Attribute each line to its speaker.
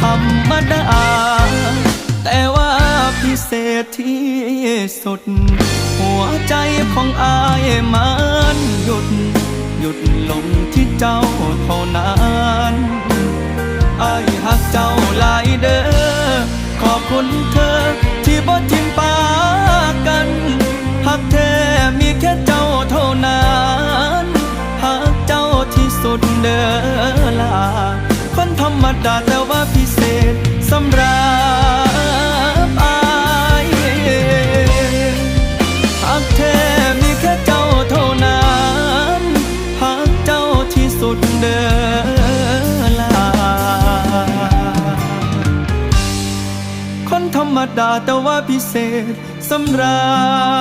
Speaker 1: ธรรมดา แต่ว่าพิเศษที่สุด หัวใจของอายมันหยุด หยุดลงที่เจ้าเท่านั้นอายหักเจ้าหลายเด้อขอบคุณเธอที่บ่ทิมปากันหักแท้มีแค่เจ้าเท่านั้นหักเจ้าที่สุดเด้อล่ะคนธรรมดาแต่ว่า พิเศษสำหรับอายหักแท้มีแค่เจ้าเท่านั้นหักเจ้าที่สุดเด้อล่ะคนธรรมดาแต่ว่าพิเศษสำหรับ